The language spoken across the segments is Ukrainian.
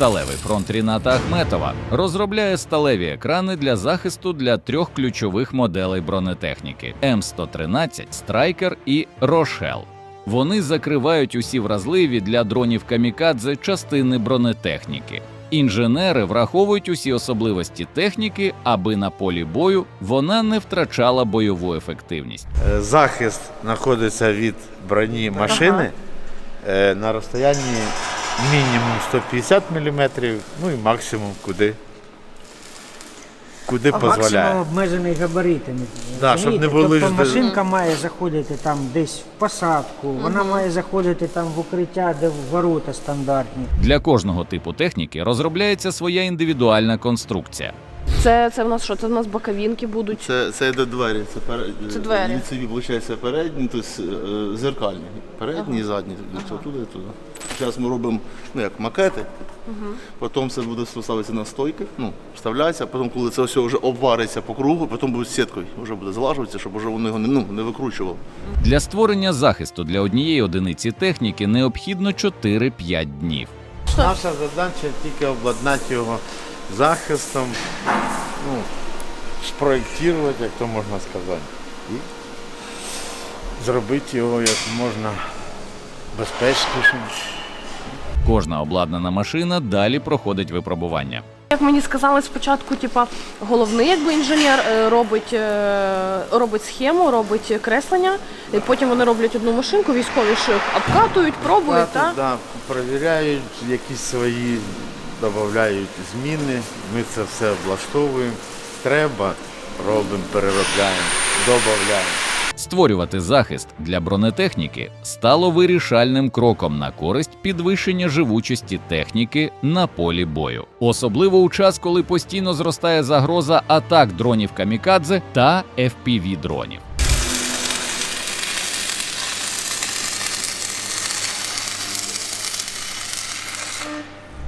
Сталевий фронт Ріната Ахметова розробляє сталеві екрани для захисту для трьох ключових моделей бронетехніки: М113, Страйкер і Рошел. Вони закривають усі вразливі для дронів камікадзе частини бронетехніки. Інженери враховують усі особливості техніки, аби на полі бою вона не втрачала бойову ефективність. Е, Захист знаходиться від броні машини е, на розстоянні мінімум 150 мм, ну і максимум куди, куди А максимум обмежений габаритами. Да, щоб не були тобто ж машинка має заходити там десь в посадку, вона має заходити там в укриття, де ворота стандартні. Для кожного типу техніки розробляється своя індивідуальна конструкція. Це, це в нас що? Це в нас боковінки будуть. Це, це йде двері, це, перед, Це двері. Ліцеві, виходить, передні, тобто е, зеркальні. Передні і задні, тобто туди і туди. Зараз ми робимо ну, як макети, потім це буде ставитися на стойки, ну, вставляється, потім, коли це все вже обвариться по кругу, потім буде сіткою, вже буде залажуватися, щоб вже воно його не, ну, не викручував. Для створення захисту для однієї одиниці техніки необхідно 4-5 днів. Наша задача тільки обладнати його захистом, ну, спроєктувати, як то можна сказати, і зробити його як можна безпечнішим. Кожна обладнана машина далі проходить випробування. Як мені сказали спочатку, типа головний якби інженер е, робить, е, робить схему, робить креслення, і потім вони роблять одну машинку, військові ж обкатують, пробують, Да, так? да, перевіряють якісь свої, додають зміни. Ми це все облаштовуємо. Треба, робимо, переробляємо, додаємо. Створювати захист для бронетехніки стало вирішальним кроком на користь підвищення живучості техніки на полі бою, особливо у час, коли постійно зростає загроза атак дронів камікадзе та fpv дронів.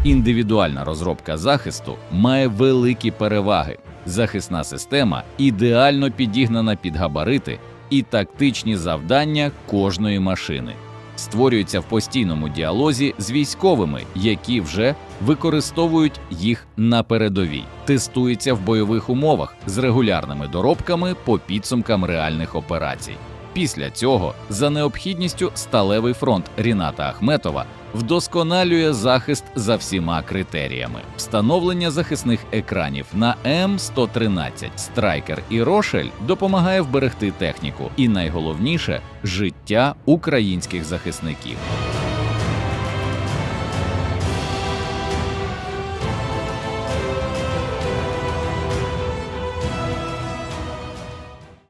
Індивідуальна розробка захисту має великі переваги. Захисна система ідеально підігнана під габарити і тактичні завдання кожної машини. Створюється в постійному діалозі з військовими, які вже використовують їх на передовій. Тестується в бойових умовах з регулярними доробками по підсумкам реальних операцій. Після цього, за необхідністю, сталевий фронт Ріната Ахметова вдосконалює захист за всіма критеріями. Встановлення захисних екранів на М113, Страйкер і Рошель допомагає вберегти техніку, і найголовніше життя українських захисників.